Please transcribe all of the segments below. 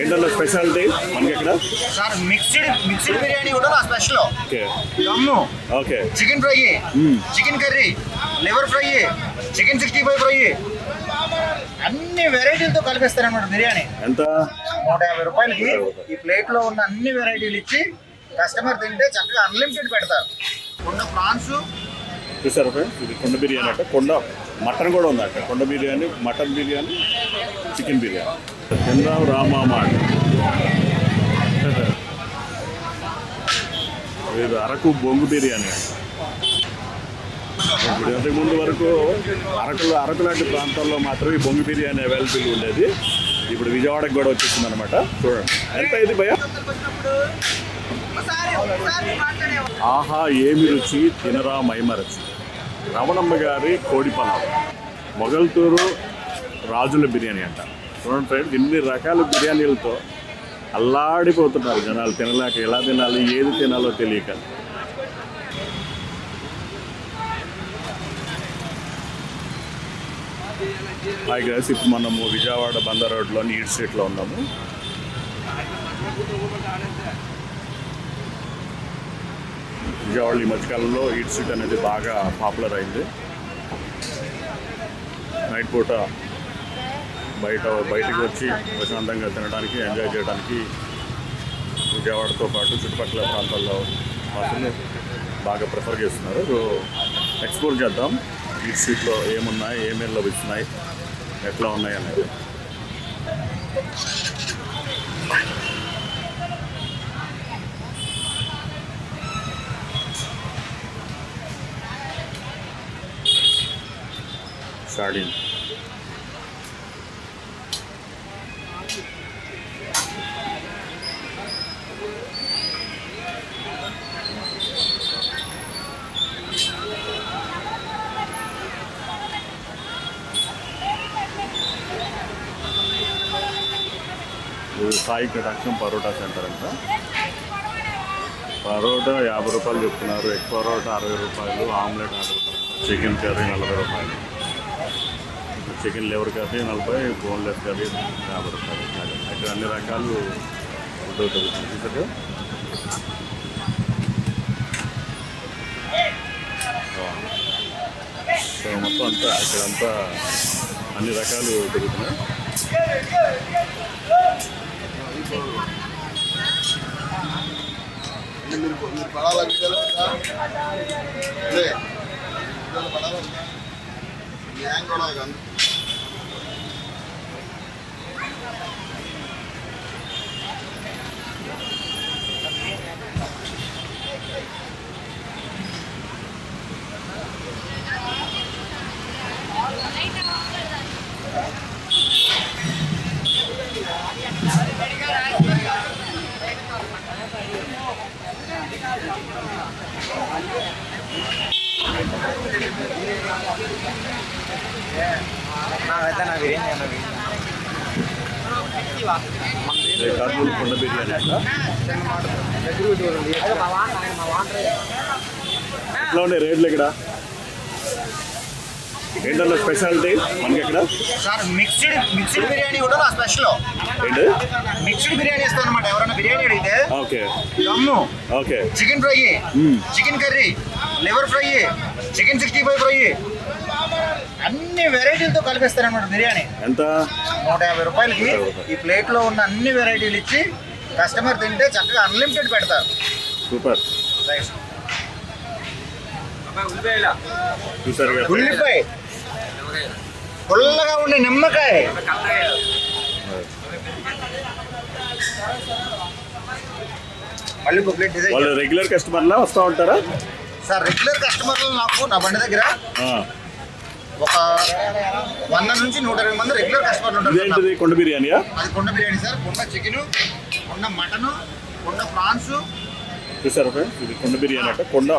ఏంటన్నా స్పెషాలిటీ? మనకి ఇక్కడ సార్ మిక్స్డ్ మిక్స్డ్ బిర్యానీ కూడా నా special. Okay. Dum okay. Chicken fry. Chicken curry. Liver fry. Chicken sixty five fry. అన్ని వెరైటీలతో కలిపిస్తారన్నమాట బిర్యానీ. ఎంత? నూట యాభై రూపాయలకి ఈ ప్లేట్లో ఉన్న అన్ని వెరైటీలు ఇచ్చి కస్టమర్ తింటే చక్కగా అన్లిమిటెడ్ పెడతారు. ఉన్న ప్రాన్స్. చూసారా ఫ్రెండ్స్ ఇది కొండ బిర్యానీ అంటే. కొండ మటన్ కూడా ఉంది అక్కడ. కొండ బిర్యానీ మటన్ బిర్యానీ చికెన్ బిర్యానీ. చంద్రావు రామామ ఇది అరకు బొంగు బిర్యానీ ఇప్పుడు ఇంతకు ముందు వరకు అరకులో అరకు లాంటి ప్రాంతాల్లో మాత్రమే ఈ బొంగు బిర్యానీ అవైలబుల్ ఉండేది. ఇప్పుడు విజయవాడకి కూడా వచ్చేసింది అనమాట చూడండి. ఎంత ఇది భయ ఆహా ఏమి రుచి? తినరా మైమరచి. రమణమ్మ గారి కోడి పలావ్. మొగల్తూరు రాజుల బిర్యానీ అంట. చూడండి ఫ్రెండ్స్ ఇన్ని రకాల బిర్యానీలతో అల్లాడిపోతున్నారు జనాలు తినలేక ఎలా తినాలి ఏది తినాలో తెలియక. హాయ్ గైస్ ఇప్పుడు మనము విజయవాడ బందర్ రోడ్లోని ఈట్ స్ట్రీట్లో ఉన్నాము. విజయవాడలో ఈ మధ్యకాలంలో ఈట్ సీట్ అనేది బాగా పాపులర్ అయింది. నైట్ పూట బయట బయటకు వచ్చి ప్రశాంతంగా తినడానికి ఎంజాయ్ చేయడానికి విజయవాడతో పాటు చుట్టుపక్కల ప్రాంతాల్లో మాత్రమే బాగా ప్రిఫర్ చేస్తున్నారు. సో ఎక్స్ప్లోర్ చేద్దాం. ఈ సీట్లో ఏమున్నాయి ఏమేమి లభిస్తున్నాయి ఎట్లా ఉన్నాయి అనేది. సాడీన్ సాయి కటాక్షం పరోటా సెంటర్ అంట. పరోటా యాభై రూపాయలు చెప్తున్నారు. ఎగ్ పరోటా అరవై రూపాయలు ఆమ్లెట్ అరవై రూపాయలు చికెన్ కర్రీ నలభై రూపాయలు. చికెన్ లేవర్ కర్రీ నలభై బోన్లెస్ కర్రీ యాభై రూపాయలు ఇట్లాగా. ఇక్కడ అన్ని రకాలు ఫుడ్ దొరుకుతుంది చూసారు సో మొత్తం అంతా ఇక్కడ అంతా అన్ని రకాలు దొరుకుతున్నాయి. మీరు పడాలి అదే పడాలి కర్నూలు కొండ బిర్యానీ ఎట్లా ఉన్నాయి రేట్లు ఇక్కడ. ఏంటన్నా స్పెషాలిటీ మనకి ఇక్కడ సార్ మిక్స్డ్ మిక్స్డ్ బిర్యానీ కూడా నా స్పెషల్. ఏంటి? మిక్స్డ్ బిర్యానీ ఇస్తాను అనమాట ఎవరైనా బిర్యానీ అడిగితే. Okay. Dum. Okay. Chicken fry. Chicken curry. Liver fry. Chicken sixty five fry. అన్ని వెరైటీలతో కలిపిస్తారన్నమాట బిర్యానీ. ఎంత? నూట యాభై రూపాయలకి ఈ ప్లేట్లో ఉన్న అన్ని వెరైటీలు ఇచ్చి కస్టమర్ తింటే చక్కగా అన్లిమిటెడ్ పెడతారు. సూపర్. ఉల్లిపాయ. పుల్లగా ఉండే నిమ్మకాయ. మళ్ళీ ప్లేట్ డిజైన్ వాళ్ళు రెగ్యులర్ కస్టమర్లా వస్తూ ఉంటారా? సార్ రెగ్యులర్ కస్టమర్లు నాకు నా బండి దగ్గర ఆ. ఒక వంద నుంచి నూట ఇరవై మంది రెగ్యులర్ కస్టమర్లు ఉంటారు కొండ బిర్యానీయా? అది కొండ బిర్యానీ సార్. కొండ చికెన్ కొండ మటన్ కొండ ప్రాన్స్. చూసారా ఇది కొండ బిర్యానీ అంటే. కొండ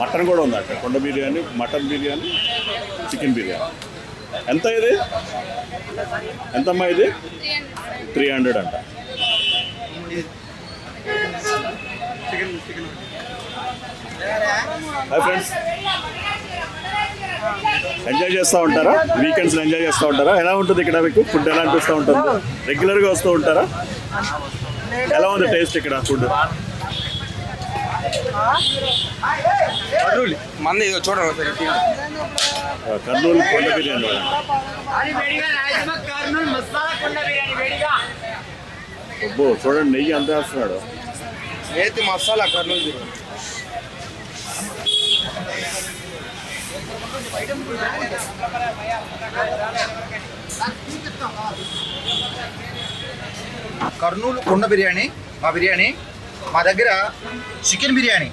మటన్ కూడా ఉంది అక్కడ కొండ బిర్యానీ మటన్ బిర్యానీ చికెన్ బిర్యానీ. ఎంత ఇది? ఎంతమ్మా ఇది? త్రీ హండ్రెడ్ అంట. హాయ్ ఫ్రెండ్స్ ఎంజాయ్ చేస్తూ ఉంటారా? వీకెండ్స్ ఎంజాయ్ చేస్తూ ఉంటారా? ఎలా ఉంటుంది ఇక్కడ మీకు? ఫుడ్ ఎలా అనిపిస్తూ ఉంటుంది? రెగ్యులర్గా వస్తూ ఉంటారా? ఎలా ఉంది టేస్ట్ ఇక్కడ ఫుడ్ మంది చూడండి. కర్నూలు కొండ బిర్యానీ అబ్బో చూడండి నెయ్యి అంత వేస్తున్నాడు. నేతి మసాలా కర్నూలు బిర్యానీ. కర్నూలు కుండ బిర్యానీ మా బిర్యానీ మా దగ్గర chicken biryani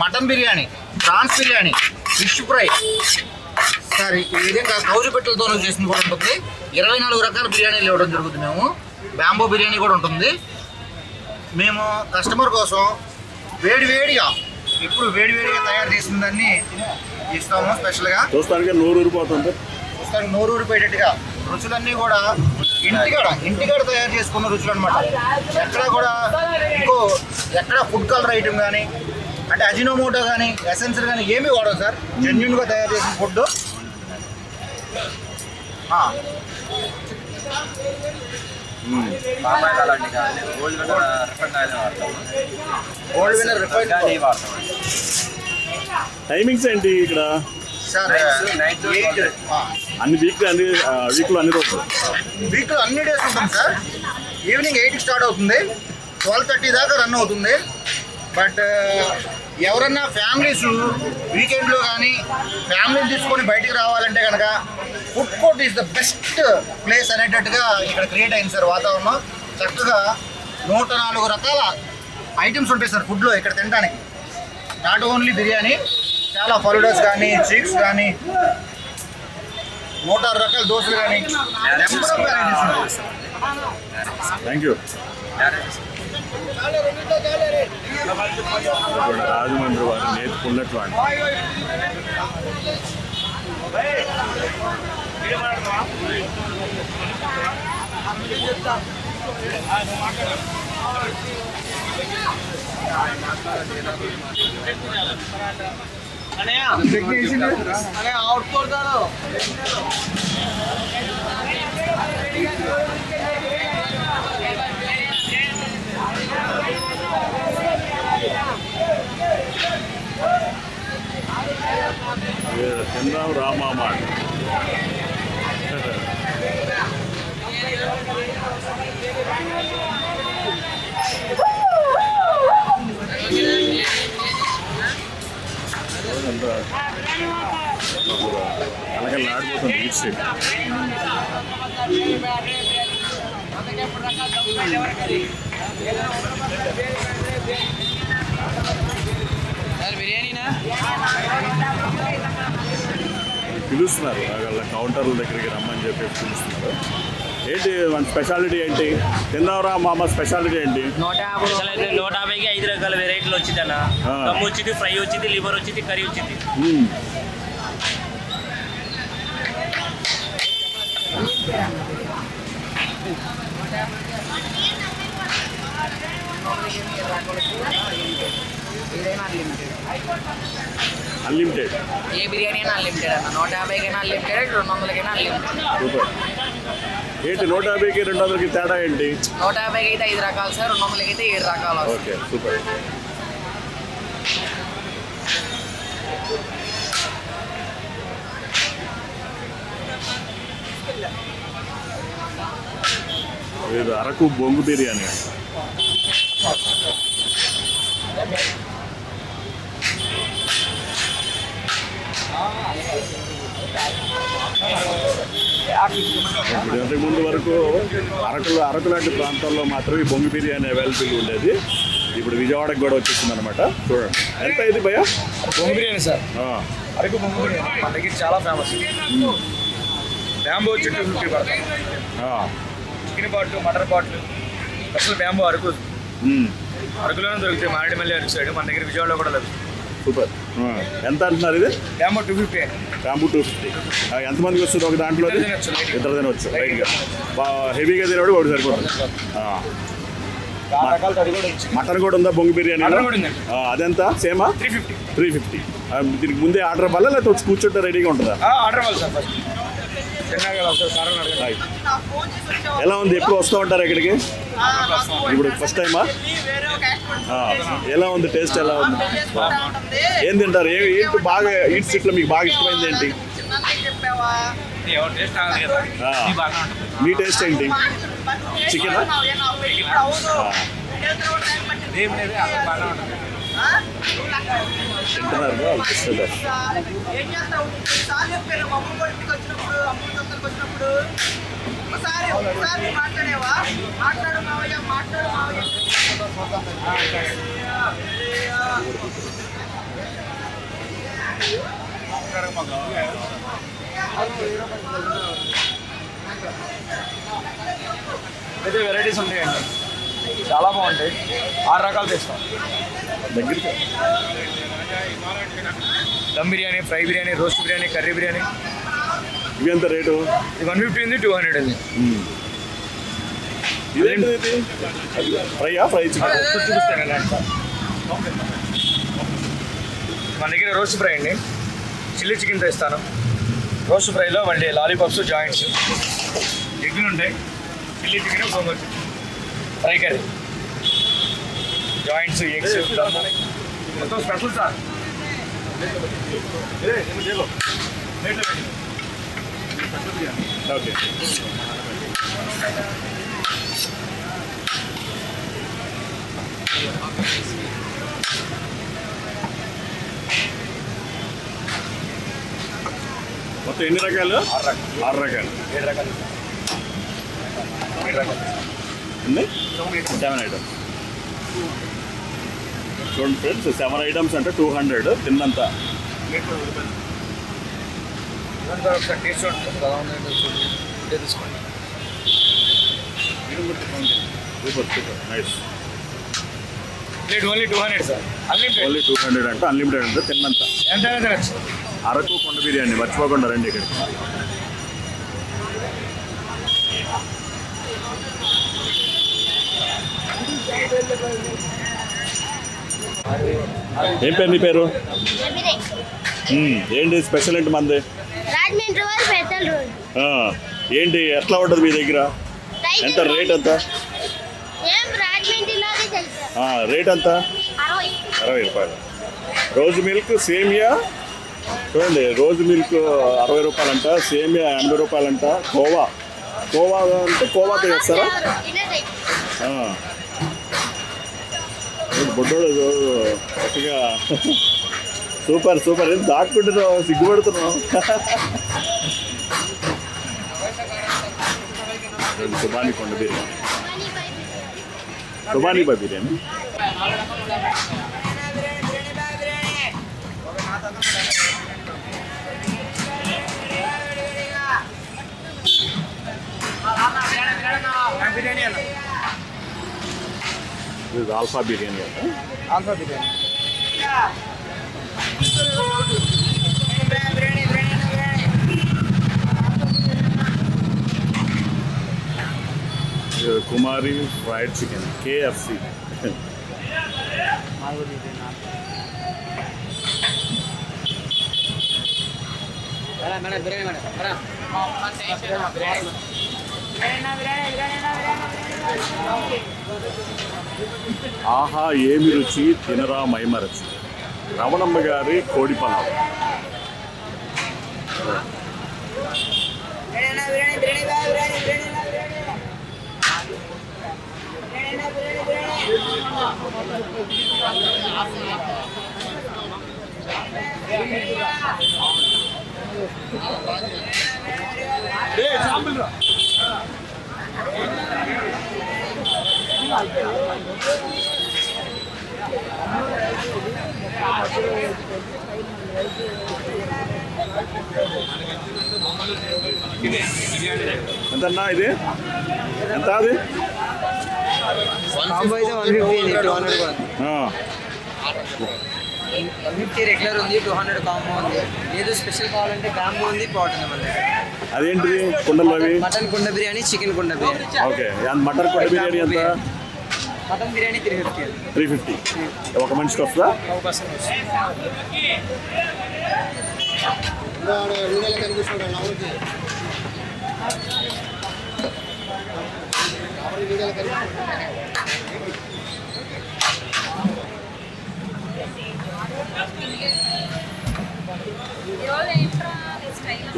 mutton biryani prawns biryani fish fry. Sir ఈ విధంగా కౌజు పెట్టెలతో చేసింది కూడా ఉంటుంది. ఇరవై నాలుగు రకాల బిర్యానీలు ఇవ్వడం జరుగుతుంది మేము. బ్యాంబో బిర్యానీ కూడా ఉంటుంది. మేము కస్టమర్ కోసం వేడి వేడిగా ఇప్పుడు వేడి వేడిగా తయారు చేసిన దాన్ని ఇస్తాము స్పెషల్గా. చూస్తానికి నూరు ఊరిపోతుంది చూస్తానికి నోరు ఊరిపోయేటట్టుగా రుచులన్నీ కూడా ఇంటికాడ ఇంటికాడ తయారు చేసుకున్న రుచులు అనమాట ఎక్కడ కూడా ఇంకో ఎక్కడ ఫుడ్ కలర్ ఐటమ్ కానీ అంటే అజినోమోటో కానీ ఎసెన్సర్ కానీ ఏమీ వాడవు సార్. జెన్యున్గా తయారు చేసిన ఫుడ్ పామాయిల్ అలాంటి గోల్డ్ విన్నర్ ఆయిల్ వాడతాము గోల్డ్ విన్నర్ రిఫైన్ కానీ వాడతాం. టైమింగ్స్ ఏంటి ఇక్కడ? ఎయిట్ అన్ని వీక్ అన్ని వీక్లో అన్ని రోజులు. వీక్లో అన్ని డేస్ ఉంటుంది సార్. ఈవినింగ్ ఎయిట్కి స్టార్ట్ అవుతుంది. ట్వెల్వ్ థర్టీ దాకా రన్ అవుతుంది. బట్ ఎవరన్నా ఫ్యామిలీస్ వీకెండ్లో కానీ ఫ్యామిలీని తీసుకొని బయటికి రావాలంటే కనుక food court is the best place అనేటట్టుగా ఇక్కడ క్రియేట్ అయింది సార్ వాతావరణం. చక్కగా నూట నాలుగు రకాల ఐటమ్స్ ఉంటాయి సార్ ఫుడ్లో ఇక్కడ తినడానికి. నాట్ ఓన్లీ బిర్యానీ చాలా ఫలుడాస్ కానీ చీక్స్ కానీ నూట ఆరు రకాల దోశలు కానీ థ్యాంక్ యూ రాజమండ్రి వారు నేర్చుకున్నట్లు అండి சென்றாம் ராமாமான் Thank you. కలకలు ఆడిపోతుంది ఈస్ట్ సైడ్ పిలుస్తున్నారు వాళ్ళ కౌంటర్ల దగ్గరికి రమ్మని చెప్పి పిలుస్తున్నారు. ఏంటి మన స్పెషాలిటీ ఏంటి? తిందాంరా మామ స్పెషాలిటీ ఏంటి? నూట యాభై నూట యాభైకి ఐదు రకాల వెరైటీలు వచ్చింది అన్న. దమ్ వచ్చింది ఫ్రై వచ్చింది లివర్ వచ్చింది కర్రీ వచ్చింది. అన్లిమిటెడ్ ఏ బిర్యానీ అయినా అన్లిమిటెడ్ అన్న. నూట యాభైకైనా అన్లిమిటెడ్ రెండు వందలకైనా అన్లిమిటెడ్ సూపర్. ఏంటి నూట యాభైకి రెండు వందలకి తేడా ఏంటి? నూట యాభైకి అయితే ఐదు రకాలు సార్ రెండు వందలకి అయితే ఏడు రకాలు ఓకే సూపర్. ఇది అరకు బొంగు బిర్యానీ. ఇప్పుడు ఇంతకు ముందు వరకు అరకులు అరకు లాంటి ప్రాంతాల్లో మాత్రమే ఈ బొంగు బిర్యానీ అవైలబుల్ ఉండేది. ఇప్పుడు విజయవాడకి కూడా వచ్చేసింది అనమాట చూడండి. ఎంత ఇది భయ బొంగు బిర్యానీ సార్. అరకు బొంగు బిర్యానీ. మన దగ్గర చాలా ఫేమస్ బ్యాంబో చుట్టూ ఫిఫ్టీ చికెన్ పాట్లు మటన్ పాట్లు అసలు బ్యాంబో అరకు. అరకులోనే దొరుకుతాయి మారేడుమల్లి అరకు సైడ్ మన దగ్గర విజయవాడలో కూడా లభిస్తుంది. సూపర్. ఎంత అంటున్నారు ఇది? Bamboo two fifty combo two fifty ఎంతమందికి వస్తుంది ఒక దాంట్లో ఇద్దరు తినవచ్చు రైట్గా హెవీగా తినవాడు ఒకటి సరిపోతుంది. మటన్ కూడా ఉందా బొంగు బిర్యానీ. అదెంత? సేమా? త్రీ ఫిఫ్టీ త్రీ ఫిఫ్టీ దీనికి ముందే ఆర్డర్ ఇవ్వాలా లేకపోతే కూర్చుంటే రెడీగా ఉంటుందా? ఆర్డర్ ఇవ్వాలి సార్ ఫస్ట్ ఎలా ఉంది? ఎప్పుడు వస్తూ ఉంటారు ఇక్కడికి? ఇప్పుడు ఫస్ట్ టైమా ఎలా ఉంది? టేస్ట్ ఎలా ఉంది? ఏం తింటారు? ఏ ఏంటి బాగా ఈట్ స్ట్రీట్లో మీకు బాగా ఇష్టమైంది ఏంటి? మీ టేస్ట్ ఏంటి? చికెన్ ఏం తింటున్నారు అనిపిస్తుంది సార్ వచ్చినప్పుడు వచ్చినప్పుడు మాట్లాడు అయితే వెరైటీస్ ఉంటాయండి. చాలా బాగుంటాయి. ఆరు రకాలు తెస్తాం. దగ్గరికి. Dum biryani fry biryani roast biryani curry biryani. ఇవి ఎంత రేటు? ఇది వన్ ఫిఫ్టీ ఉంది టూ హండ్రెడ్ ఉంది. ఫ్రైయా ఫ్రై చూపిస్తాను. మన దగ్గర రోస్ట్ ఫ్రై అండి. చిల్లీ చికెన్ తెస్తాను రోస్ట్ ఫ్రైలో మళ్ళీ లాలీపాప్స్ జాయింట్స్. ఎగ్గులు ఉంటాయి చిల్లీ చికెన్ గోంగూర chicken. Fry curry. Joints eggs మొత్తం స్పెషల్ సార్. ఓకే. మొత్తం ఎన్ని రకాలు? ఆరు రకాలు. ఏడు రకాలు. ఏడు రకాలు. సెవెన్ ఐటమ్స్ చూడండి ఫ్రెండ్స్ సెవెన్ ఐటమ్స్ అంటే టూ హండ్రెడ్ తిన్నంత. Super super nice plate only two hundred sir unlimited only two hundred అంటే అన్లిమిటెడ్ అంటే తిన్నంత. తినచ్చు. అరకు కొండ బిర్యానీ మర్చిపోకుండా రండి ఇక్కడికి. ఏం పేరు నీ పేరు. ఏంటి స్పెషల్ ఏంటి మంది? ఏంటి ఎట్లా ఉంటుంది మీ దగ్గర? ఎంత రేట్ ఎంత? రేట్ ఎంత? అరవై. రూపాయలు. రోజు మిల్క్ సేమియా? చూడండి రోజు మిల్క్ అరవై రూపాయలంట సేమియా ఎనభై రూపాయలంట కోవా. కోవా అంటే కోవాతో చేస్తారా తినేది ఆ. ఏంటి బొడ్డోడు చక్కగా సూపర్ సూపర్ ఏం దాక్కుంటున్నావు సిగ్గుపడుతున్నావు సుబాని కొండ బిర్యానీ సుబాని బా బిర్యానీ బిర్యానీ ఇది ఆల్ఫా బిర్యానీ అంటే ఆల్ఫా బిర్యానీ ఇది కుమారి ఫ్రైడ్ చికెన్ కేఎఫ్సి ఆహా ఏమి రుచి? తినరా మైమరచి. రమణమ్మ గారి కోడి పలావ్. ఎంతన్నా ఇది? ఎంత అది? వన్ ఫిఫ్టీ రెగ్యులర్ ఉంది టూ హండ్రెడ్ కాంబో ఉంది. లేదు స్పెషల్ కావాలంటే కాంబో ఉంది పాట్ ఉంది మన అదేంటిది? కుండలు మటన్ కుండ బిర్యానీ చికెన్ కుండ బిర్యానీ. ఓకే. మటన్ కొండ బిర్యానీ ఎంత? Mutton biryani three fifty three fifty ఒక మనిషికి వస్తుందా. ఒక పర్సన్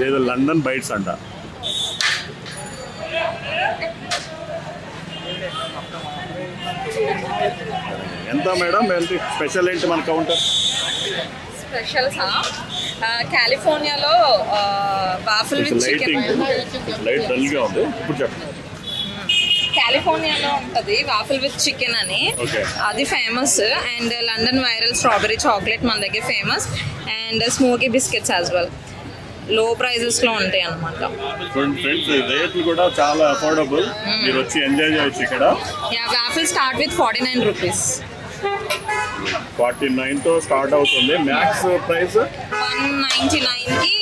ఏదో లండన్ బైట్స్ అంట. ఎంత మేడం? ఏంటి స్పెషల్ ఏంటి మన కౌంటర్? స్పెషల్సా కాలిఫోర్నియాలో బాఫుల్ విత్ చికెన్ లైట్ డల్గా ఉంది. ఇప్పుడు చెప్పండి కాలిఫోర్నియాలో ఉంటుంది వాఫుల్ విత్ చికెన్ అని. అది famous. And London viral strawberry chocolate మన దగ్గర famous. And smoky biscuits as well. Low ప్రైజెస్లో ఉంటాయి అన్నమాట. ఫ్రెండ్స్ రేట్లు కూడా చాలా అఫోర్డబుల్ మీరు వచ్చి ఎంజాయ్ చేయొచ్చు ఇక్కడ. Yeah waffle start with forty nine rupees forty నైన్తో start అవుతుంది మ్యాక్స్ ప్రైస్ వన్ నైంటీ నైన్కి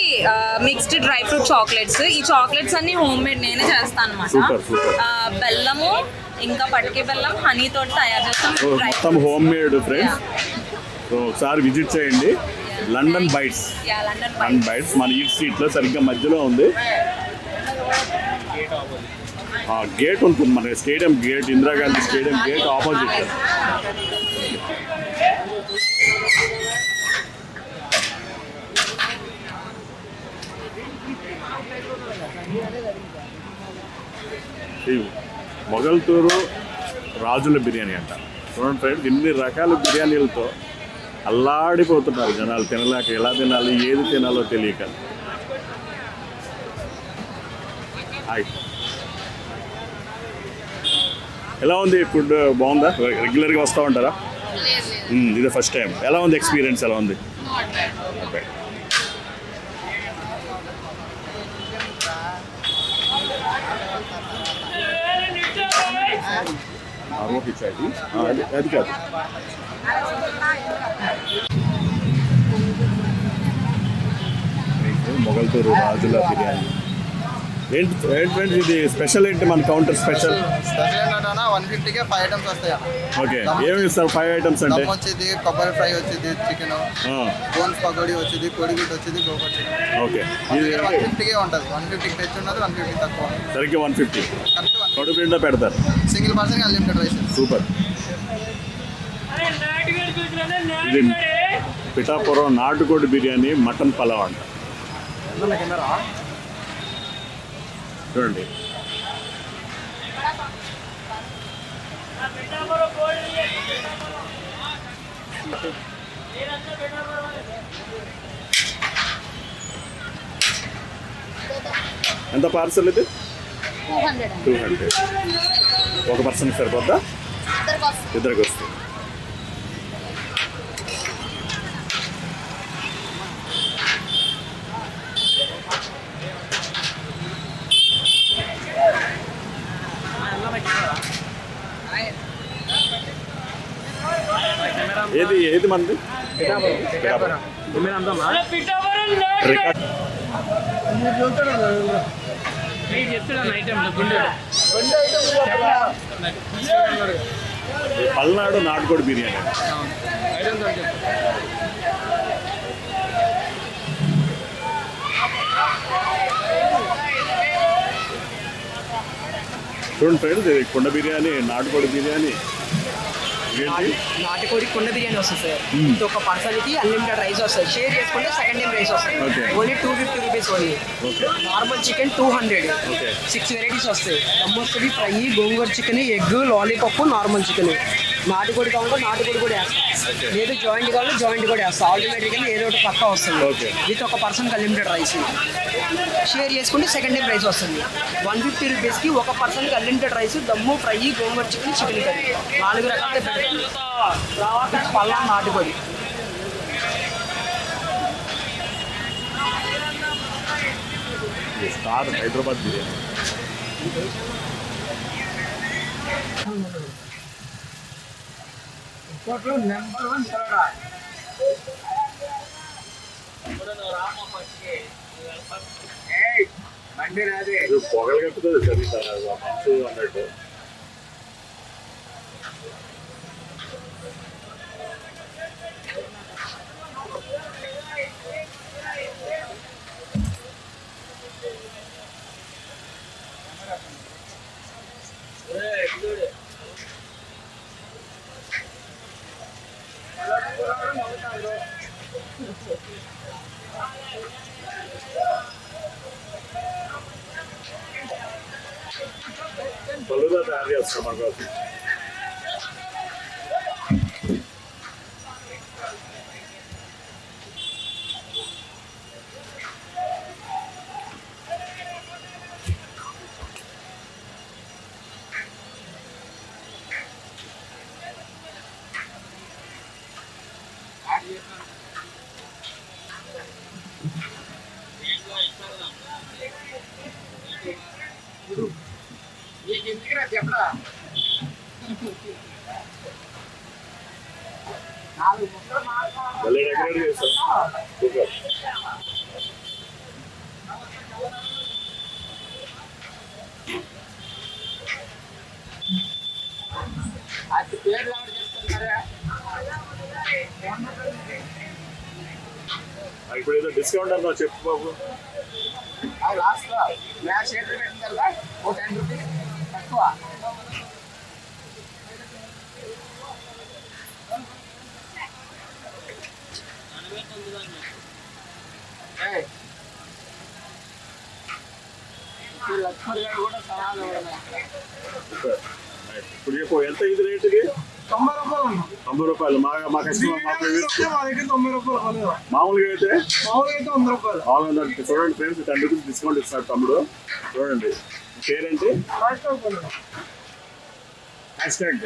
మిక్స్డ్ డ్రై ఫ్రూట్ చాక్లెట్స్ ఈ చాక్లెట్స్ అన్ని హోమ్ మేడ్ నేనే చేస్తాను. అనమాట బెల్లము ఇంకా పటికి బెల్లం హనీ తోటి తయారు చేస్తాం. మొత్తం హోమ్ మేడ్ ఫ్రెండ్స్ సో ఒకసారి విజిట్ చేయండి. లండన్ బైట్స్ లండన్ బైట్స్ మన ఈ స్ట్రీట్లో సరిగ్గా మధ్యలో ఉంది. గేట్ ఉంటుంది మన stadium gate Indira Gandhi stadium gate opposite Mogalthur రాజుల బిర్యానీ అంట. చూడండి ఫ్రెండ్స్ ఇన్ని రకాల బిర్యానీలతో అల్లాడిపోతున్నారు జనాలు తినలేక ఎలా తినాలి ఏది తినాలో తెలియక. ఎలా ఉంది ఫుడ్? బాగుందా? రెగ్యులర్గా వస్తూ ఉంటారా? ఇదే ఫస్ట్ టైం. ఎలా ఉంది ఎక్స్పీరియన్స్? ఎలా ఉంది? ఓకే అది కాదు. మొగల్తూరు రాజుల బిర్యానీ. ఏంటి ఏంటి ఫ్రెండ్స్ ఇది స్పెషల్ ఏంటి మన కౌంటర్ స్పెషల్? స్పెషల్ ఏంటంటే వన్ ఫిఫ్టీకే ఫైవ్ ఐటమ్స్ వస్తాయి? ఓకే ఏమి ఇస్తారు ఫైవ్ ఐటమ్స్ అంటే? వచ్చేది కొబ్బరి ఫ్రై వచ్చేది చికెన్. బోన్స్ పకోడీ వచ్చేది కోడిగుడ్డు వచ్చేది గోబర్ చికెన్. ఓకే. వన్ ఇది ఫిఫ్టీకే ఉంటుంది. వన్ ఫిఫ్టీకి తెచ్చి ఉన్నది వన్ ఫిఫ్టీ తక్కువ. సరిగ్గా వన్ ఫిఫ్టీ కడుపు పెడతారు. Single person unlimited rice super. ఇది పిఠాపురం నాటుకోడి బిర్యానీ మటన్ పలావ్ అంట. చూడండి. ఎంత పార్సల్ ఇది? టూ హండ్రెడ్ టూ హండ్రెడ్ ఒక పర్సన్ సరిపోద్దా? ఇద్దరికి వస్తుంది ఇద్దరికి వస్తుంది ఏది ఏది మంది? పల్నాడు నాటుకోడి బిర్యానీ. చూడండి ఫ్రెండ్స్ ఇది కుండ బిర్యానీ నాటుకోడి బిర్యానీ. నాటుకోడి కుండ బిర్యానీ వస్తుంది సార్. ఇది ఒక పర్సన్కి అన్లిమిటెడ్ రైస్ వస్తుంది. షేర్ చేసుకుంటే సెకండ్ టైం రైస్. వస్తుంది. Only two fifty rupees only normal chicken two hundred. Six varieties వస్తాయి. దమ్ వస్తుంది fry gongura chicken egg lollipop normal chicken నాటుకోడి కావాలంటే నాటుకోడి కూడా వేస్తాం. లేదు జాయింట్ కావాలంటే జాయింట్ కూడా వేస్తాం. ఆల్టర్నేటివ్ కింద ఏదో ఒకటి పక్కా వస్తుంది. విత్ ఒక పర్సన్కి అన్లిమిటెడ్ రైస్ షేర్ చేసుకుంటే సెకండ్ టైం రైస్ వస్తుంది. వన్ ఫిఫ్టీ రూపీస్కి ఒక పర్సన్కి unlimited rice dum fry gongura chicken chicken curry నాలుగు రకాల పెడతాం పల్లా నాటుకోడి హైదరాబాద్ బిర్యానీ. నెంబర్ వన్ సరడా బండి రాదే. పొగలు కట్టుతుంది సరే సార్ అన్నట్టు. పళ్ళుగా తయారు చేస్తారు మన కోసం భలే డెకరేట్ చేస్తారు సూపర్ ఆ, ఇప్పుడు ఏదో డిస్కౌంట్ అన్నా చెప్పు బాబు. లాస్ట్లో. మ్యాచ్ షేర్ ఓ టెన్ రూపీస్ తక్కువ. లక్ష్మణ్ గారు కూడా. ఇప్పుడు చెప్పు ఎంత ఇది రేటుకి? తొంభై రూపాయలు తొంభై రూపాయలు. మా మా కస్టమర్ మా దగ్గర తొంభై రూపాయలు మామూలుగా అయితే? మామూలుగా అయితే వంద రూపాయలు. ఉందంటే చూడండి ఫ్రెండ్స్ టెన్ రూపీస్ డిస్కౌంట్ ఇస్తాడు తమ్ముడు. చూడండి. పేరేంటి? Hashtag hashtag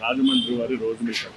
Rajahmundry వారి రోజు మీటర్